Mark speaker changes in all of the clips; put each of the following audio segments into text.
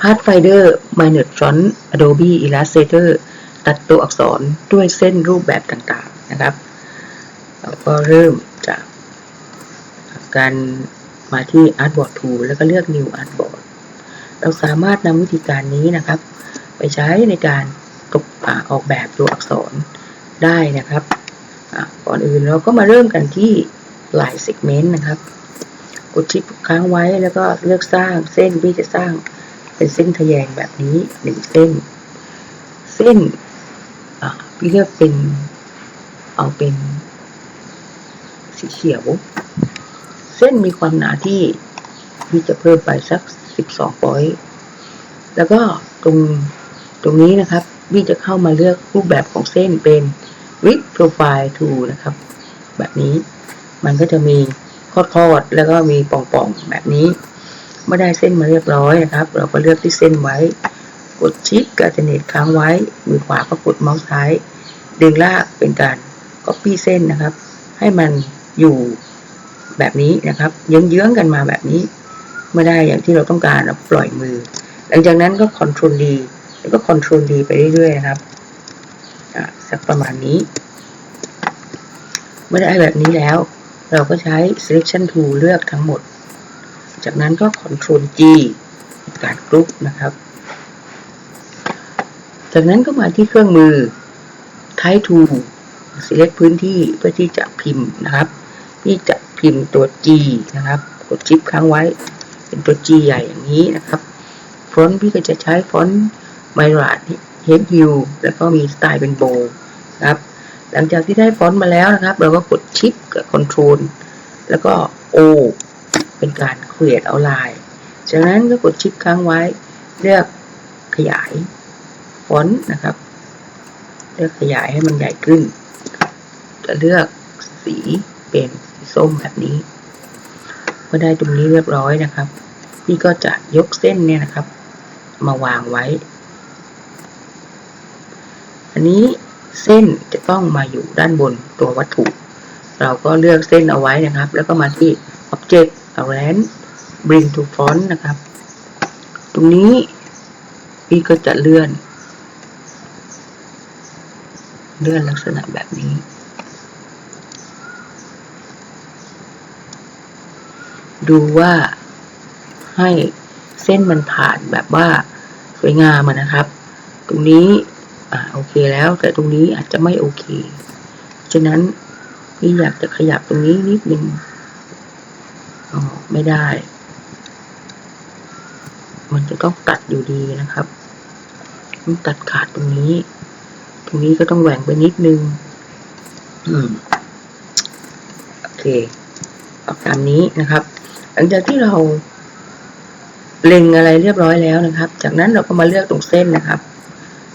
Speaker 1: Pathfinder Minor Font Adobe Illustrator ตัดตัวอักษรด้วยเส้นรูปแบบต่างๆนะครับเราก็เริ่มจากการมาที่ Artboard Tool แล้วก็เลือก New Artboard เราสามารถนำวิธีการนี้นะครับ ไปใช้ในการตกออกแบบตัวอักษรได้นะครับก่อนอื่นเราก็มาเริ่มกันที่ลาย segment นะครับ กดชิปค้างไว้แล้วก็เลือกสร้างเส้นที่จะสร้าง เป็นเส้นทะแยงแบบนี้หนึ่งเส้น เส้นพี่เลือกเป็นเอาเป็นสีเขียว เส้นมีความหนาที่พี่จะเพิ่มไปสัก12ปอยต์แล้วก็ตรงตรงนี้นะครับพี่จะเข้ามาเลือกรูปแบบของเส้นเป็น with profile tool นะครับ แบบนี้มันก็จะมีคอดๆแล้วก็มีป่องๆแบบนี้ เมื่อได้เส้นมาเรียบร้อยนะครับ เราก็เลือกที่เส้นไว้ กดชิปกับ alternate ค้างไว้ มือขวาก็กดเมาส์ซ้าย ดึงลากเป็นการ copy เส้นนะครับ ให้มันอยู่แบบนี้นะครับ เยื้องๆกันมาแบบนี้ เมื่อได้อย่างที่เราต้องการเราปล่อยมือ หลังจากนั้นก็ Ctrl D แล้วก็ Ctrl D ไปเรื่อยๆนะครับอะสักประมาณนี้ เมื่อได้แบบนี้แล้ว เราก็ใช้ selection tool เลือกทั้งหมด จากนั้นก็ Ctrl G การกรุ๊ปนะครับ จากนั้นก็มาที่เครื่องมือ Type Tool select พื้นที่เพื่อที่จะพิมพ์นะครับที่จะพิมพ์ตัว G นะครับ กดชิปค้างไว้ เป็นตัว G ใหญ่อย่างนี้นะครับฟอนต์พี่ก็จะใช้ฟอนต์ไมราดเฮดฮิลแล้วก็มีสไตล์เป็นโบนะครับหลังจากที่ได้ฟอนต์มาแล้วนะครับ เราก็กดชิปกับ Control แล้วก็ O เป็นการ create outline จากนั้นก็กดชิปค้างไว้ เลือกขยายฟอนต์นะครับ เลือกขยายให้มันใหญ่ขึ้น จะเลือกสีเป็นสีส้มแบบนี้เมื่อได้ตรงนี้เรียบร้อยนะครับพี่ก็จะยกเส้นเนี่ยนะครับ มาวางไว้ อันนี้เส้นจะต้องมาอยู่ด้านบนตัววัตถุ เราก็เลือกเส้นเอาไว้นะครับ แล้วก็มาที่ Object Arrange Bring to Front นะครับ ตรงนี้พี่ก็จะเลื่อน เลื่อนลักษณะแบบนี้ ดูว่าให้เส้นมันผ่านแบบว่าสวยงามะนะครับ ตรงนี้อ่าโอเคแล้วแต่ตรงนี้อาจจะไม่โอเค ฉะนั้นพี่อยากจะขยับตรงนี้นิดนึง อ๋อไม่ได้ มันจะต้องตัดอยู่ดีนะครับต้องตัดขาดตรงนี้ ตรงนี้ก็ต้องแหว่งไปนิดนึง อืม โอเคเอาตามนี้นะครับ หลังจากที่เราเล็งอะไรเรียบร้อยแล้วนะครับ จากนั้นเราก็มาเลือกตรงเส้นนะครับ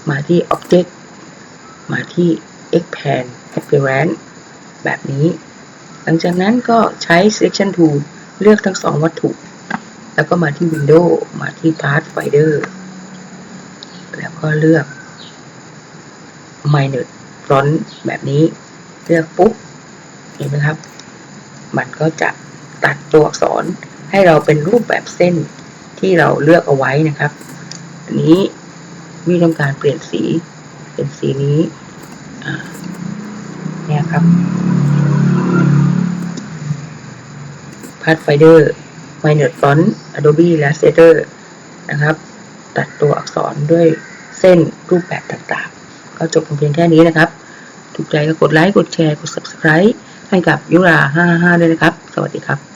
Speaker 1: มาที่ Object มาที่ Expand Appearance แบบนี้ หลังจากนั้นก็ใช้ Selection Tool เลือกทั้งสองวัตถุ แล้วก็มาที่ Window มาที่ Pathfinder แล้วก็เลือก Minor Font แบบนี้ เลือกปุ๊บ เห็นไหมครับ มันก็จะตัดตัวอักษรให้เราเป็นรูปแบบเส้นที่เราเลือกเอาไว้นะครับ อันนี้วิต้องการเปลี่ยนสี เป็นสีนี้เนี่ยครับ Pathfinder Minor Font Adobe Illustrator นะครับ ตัดตัวอักษรด้วยเส้นรูปแบบต่างๆ ก็จบเพียงแค่นี้นะครับ ถูกใจก็กดไลค์ กดแชร์ กด Subscribe ให้กับยุรา555ด้วยนะครับ สวัสดีครับ